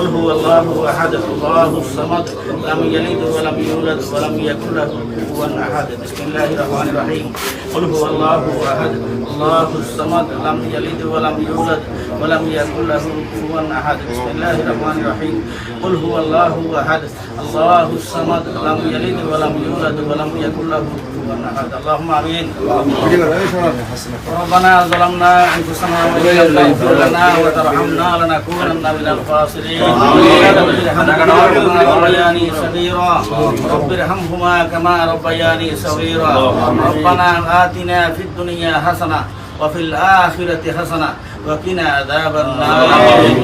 قل هو الله أحد الله الصمد لم يلد ولم يولد ولم يكن له كفوا أحد. بسم الله الرحمن الرحيم. قل هو الله أحد الله الصمد لم يلد ولم يولد ولم يكن له كفوا أحد. بسم الله الرحمن الرحيم. قل هو الله أحد الله الصمد لم يلد ولم يولد ولم يكن له كفوا أحد. اللهم آمين. ربنا ظلمنا أنفسنا وإن لم تغفر لنا وترحمنا لنكونن من الخاسرين. ربياني صغيرا رب ارحمهما كما ربياني صغيرا ربنا اتنا في الدنيا حسنه وفي الآخرة حسنة وقنا عذاب النار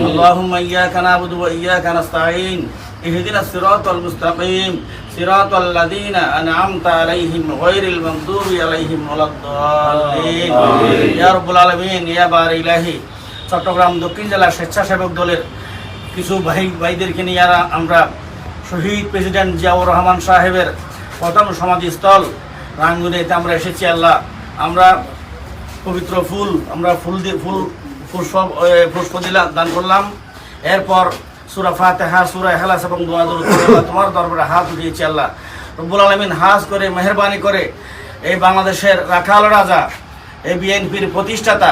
اللهم إياك نعبد وإياك نستعين اهدنا الصراط المستقيم صراط الذين أنعمت عليهم غير المغضوب عليهم ولا الضالين يا رب العالمين يا بار إلهي চট্টগ্রাম দক্ষিণ জেলা স্বেচ্ছাসেবক দলের কিছু ভাই, ভাইদেরকে নিয়ে আমরা শহীদ প্রেসিডেন্ট জিয়াউর রহমান সাহেবের প্রথম সমাধিস্থল রাঙ্গুনিতে আমরা এসেছি, আল্লাহ। আমরা পবিত্র ফুল, আমরা ফুল দিয়ে ফুল পুষ্প পুষ্প দিলাম দান করলাম। এরপর সুরা ফাতেহা, সুরা হেলাস এবং দোয়া দরুদ করে আল্লাহ তোমার দরবারে হাত উঠিয়েছি, আল্লাহ। রব্বুল আলমিন হাজ করে, মেহরবানি করে এই বাংলাদেশের রাখাল রাজা, এই বিএনপির প্রতিষ্ঠাতা,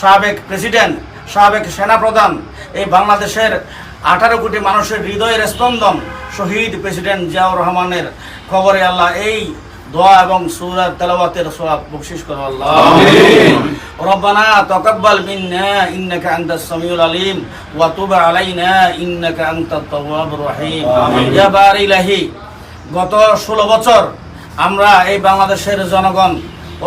সাবেক প্রেসিডেন্ট, সাবেক সেনাপ্রধান, এই বাংলাদেশের আঠারো কোটি মানুষের হৃদয়ের স্পন্দন শহীদ প্রেসিডেন্ট জিয়াউর রহমানের খবরে আল্লাহ এই দোয়া এবং সুরার তেলাওয়াতের সোয়াব বকশিস করো আল্লাহ। রব্বানা তাকাব্বাল মিন্না ইন্নাকা আনতাস সামিউল আলিম ওয়া তুব আলাইনা ইন্নাকা আনতাত তাওয়াবুর রহিম। ইয়া বার ইলাহি গত 16 বছর আমরা এই বাংলাদেশের জনগণ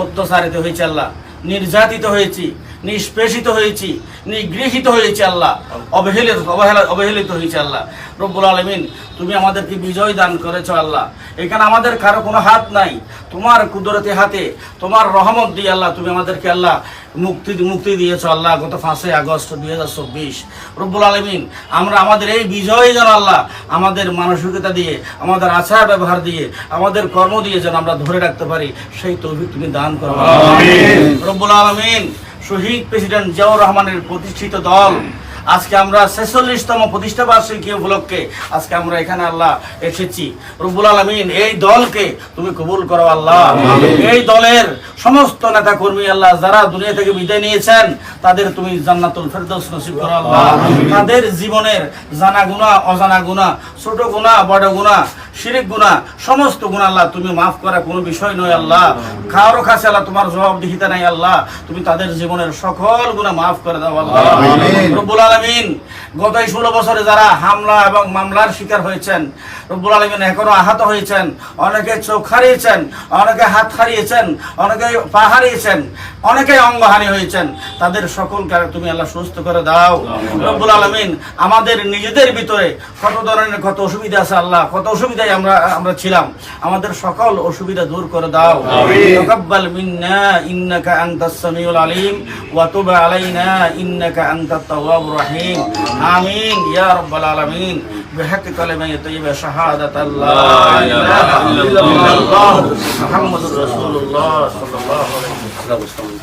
অত্যাচারিত হয়েছে আল্লাহ নির্যাতিত হয়েছি। নিষ্পেষিত হয়েছি নিগৃহীত হয়েছে আল্লাহ। অবহেলিত অবহেলা অবহেলিত হয়েছে আল্লাহ। রব্বুল আলমিন তুমি আমাদেরকে বিজয় দান করেছ আল্লাহ। এখানে আমাদের কারও কোনো হাত নাই। তোমার কুদরতি হাতে তোমার রহমত দিয়ে আল্লাহ তুমি আমাদেরকে আল্লাহ মুক্তি মুক্তি দিয়েছ আল্লাহ গত পাঁচই আগস্ট দুই হাজার চব্বিশ। রব্বুল আলমিন আমরা আমাদের এই বিজয় যেন আল্লাহ আমাদের মানসিকতা দিয়ে আমাদের আচার ব্যবহার দিয়ে আমাদের কর্ম দিয়ে যেন আমরা ধরে রাখতে পারি সেই তৌফিক তুমি দান করো। রব্বুল আলমিন শহীদ প্রেসিডেন্ট জিয়াউর রহমানের প্রতিষ্ঠিত দল। আজকে আমরা ছেচল্লিশতম প্রতিষ্ঠা বার্ষিকী উপলক্ষে আজকে আমরা এখানে আল্লাহ এসেছি। রব্বুল আলমিন এই দলকে তুমি কবুল করো আল্লাহ। এই দলের সমস্ত নেতা কর্মী আল্লাহ যারা দুনিয়া থেকে বিদায় নিয়েছেন তাদের তুমি জান্নাতুল ফেরদৌস নসিব করো আল্লাহ। তাদের জীবনের জানা গুণা অজানা গুণা ছোট গুণা বড় গুণা শিরিক গুণা সমস্ত গুণা আল্লাহ তুমি মাফ করা কোনো বিষয় নয় আল্লাহ। কারও কাছে আল্লাহ তোমার জবাবদিহিতা নাই আল্লাহ। তুমি তাদের জীবনের সকল গুণা মাফ করে দাও আল্লাহ। রব্বুল আলমিন। গত এই ষোলো বছরে যারা হামলা এবং মামলার শিকার হয়েছেন রব্বুল আলমিন এখনও আহত হয়েছেন অনেকে চোখ হারিয়েছেন অনেকে হাত হারিয়েছেন অনেকে পা হারিয়েছেন অনেকে অঙ্গহানি হয়েছেন তাদের সকলকে তুমি আল্লাহ সুস্থ করে দাও। রব্বুল আলমিন আমাদের নিজেদের ভিতরে কত ধরনের কত অসুবিধা আছে আল্লাহ কত অসুবিধায় আমরা আমরা ছিলাম আমাদের সকল অসুবিধা দূর করে দাও। তাকাব্বাল মিন্না ইন্নাকা আনতাস সামিউল আলিম ওয়া তুব আলাইনা ইন্নাকা আনতাত তাওয়াবুর রহিম। آمين يا رب العالمين بحق كلمة طيبة شهادة الله إله إلا الله محمد رسول الله صلى الله عليه وسلم